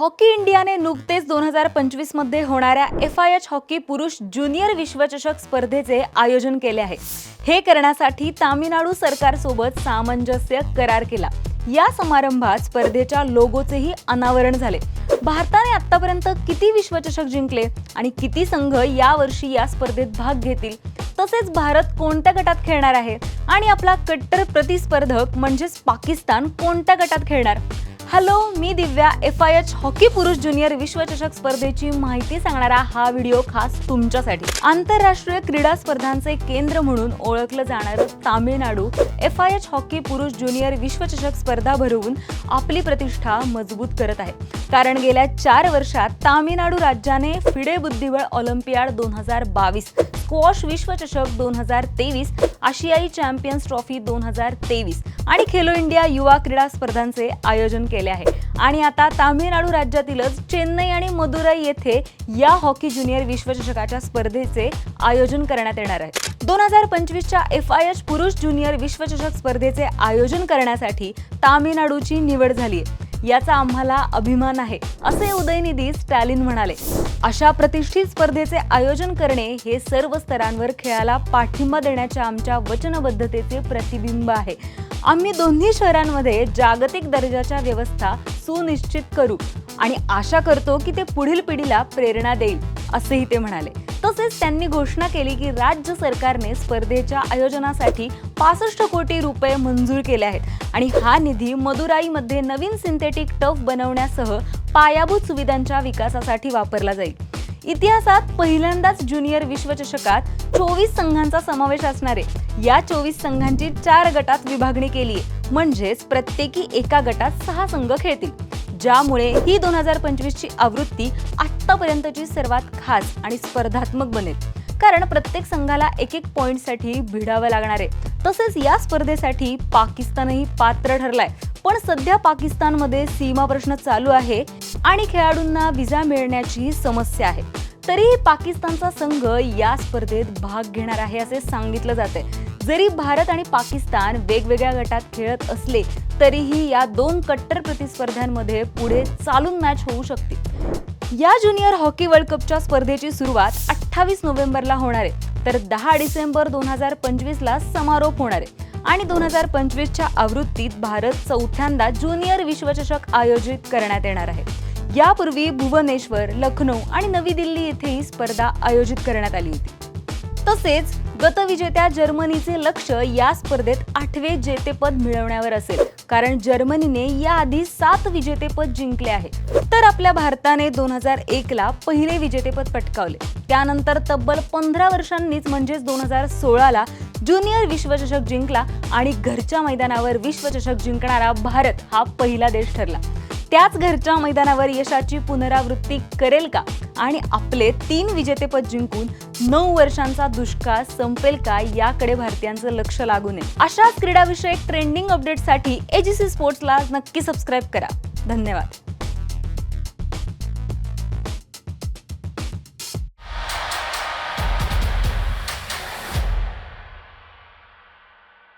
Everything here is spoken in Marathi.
हॉकी इंडियाने नुकतेच दोन हजार पंचवीसमध्ये होणाऱ्या एफ आय एच हॉकी पुरुष ज्युनियर विश्वचषक स्पर्धेचे आयोजन केले आहे. हे करण्यासाठी तामिळनाडू सरकारसोबत सामंजस्य करार केला. या समारंभात स्पर्धेच्या लोगोचेही अनावरण झाले. भारताने आतापर्यंत किती विश्वचषक जिंकले आणि किती संघ यावर्षी या स्पर्धेत भाग घेतील? तसेच भारत कोणत्या गटात खेळणार आहे? आणि आपला कट्टर प्रतिस्पर्धक म्हणजेच पाकिस्तान कोणत्या गटात खेळणार? Hello me Divya F I H hockey पुरुष ज्युनियर विश्वचषक स्पर्धेची माहिती सांगणारा हा व्हिडिओ खास तुमच्यासाठी. आंतरराष्ट्रीय क्रीडा स्पर्धांचे केंद्र म्हणून ओळखलं जाणारं Tamil Nadu F I H hockey पुरुष ज्युनियर विश्वचषक स्पर्धा भरवून आपली प्रतिष्ठा मजबूत करत आहे. कारण गेल्या चार वर्षात तामिळनाडू राज्याने फिडे बुद्धिबळ ऑलिम्पियाड दोन हजार बावीस स्क्वॉश विश्वचषक दोन हजार तेवीस आशियाई चॅम्पियन्स ट्रॉफी दोन हजार तेवीस आणि खेलो इंडिया युवा क्रीडा स्पर्धांचे आयोजन केले आहे. आणि आता तामिळनाडू राज्यातीलच चेन्नई आणि मदुराई येथे या हॉकी ज्युनियर विश्वचषकाच्या स्पर्धेचे आयोजन करण्यात येणार आहे. दोन हजार पंचवीसच्या एफ आय एच पुरुष ज्युनियर विश्वचषक स्पर्धेचे आयोजन करण्यासाठी तामिळनाडूची निवड झाली आहे याचा आम्हाला अभिमान आहे असे उदयनिधी स्टॅलिन म्हणाले. अशा प्रतिष्ठित स्पर्धेचे आयोजन करणे हे सर्व स्तरांवर खेळाला पाठिंबा देण्याच्या आमच्या वचनबद्धतेचे प्रतिबिंब आहे. आम्ही दोन्ही शहरांमध्ये जागतिक दर्जाच्या व्यवस्था सुनिश्चित करू आणि आशा करतो की ते पुढील पिढीला प्रेरणा देईल असेही ते म्हणाले. तसेच त्यांनी घोषणा केली की राज्य सरकारने स्पर्धेच्या आयोजनासाठी पासष्ट कोटी रुपये मंजूर केले आहेत. आणि हा निधी मदुराईमध्ये नवीन सिंथेटिक टफ बनवण्यासह पायाभूत सुविधांच्या विकासासाठी वापरला जाईल. इतिहासात पहिल्यांदाच ज्युनियर विश्वचषकात चोवीस संघांचा समावेश असणारे या चोवीस संघांची चार गटात विभागणी केली आहे म्हणजेच प्रत्येकी एका गटात सहा संघ खेळतील. ज्यामुळे ही दोन हजार पंचवीसची आवृत्ती आत्तापर्यंतची सर्वात खास आणि स्पर्धात्मक बनेल. कारण प्रत्येक संघाला एक एक पॉईंटसाठी भिडावं लागणार आहे. तसेच या स्पर्धेसाठी पाकिस्तानही पात्र ठरलाय. पण सध्या पाकिस्तानमध्ये सीमा प्रश्न चालू आहे आणि खेळाडूंना विजा मिळण्याची समस्या आहे. तरीही पाकिस्तानचा संघ या स्पर्धेत भाग घेणार आहे असे सांगितलं जाते जरी भारत आणि पाकिस्तान वेगवेगळ्या गटात खेळत असले तरीही या दोन कट्टर प्रतिस्पर्ध्यांमध्ये पुढे चालून मॅच होऊ शकते या ज्युनियर हॉकी वर्ल्ड कपच्या स्पर्धेची सुरुवात अठ्ठावीस नोव्हेंबरला होणार आहे. तर दहा डिसेंबर दोन हजार पंचवीसला समारोप होणार आहे. आणि दोन हजार पंचवीसच्या आवृत्तीत भारत चौथ्यांदा ज्युनियर विश्वचषक आयोजित करण्यात येणार आहे. यापूर्वी भुवनेश्वर लखनौ आणि नवी दिल्ली येथे ही स्पर्धा आयोजित करण्यात आली होती. तसेच गतविजेत्या जर्मनीचे लक्ष या स्पर्धेत आठवे जेतेपद मिळवण्यावर असेल. कारण जर्मनीने याआधी सात विजेतेपद जिंकले आहे तर आपल्या भारताने दोन हजार एक ला पहिले विजेतेपद पटकावले. त्यानंतर तब्बल पंधरा वर्षांनीच म्हणजेच दोन हजार सोळाला ज्युनियर विश्वचषक जिंकला आणि घरच्या मैदानावर विश्वचषक जिंकणारा भारत हा पहिला देश ठरला. त्याच घरच्या मैदानावर यशाची पुनरावृत्ती करेल का? आणि आपले तीन विजेतेपद जिंकून नऊ वर्षांचा दुष्काळ संपेल का? याकडे भारतीयांचं लक्ष लागू नये. अशाच क्रीडाविषयक ट्रेंडिंग अपडेटसाठी एजीसी स्पोर्ट्सला नक्की सबस्क्राईब करा. धन्यवाद.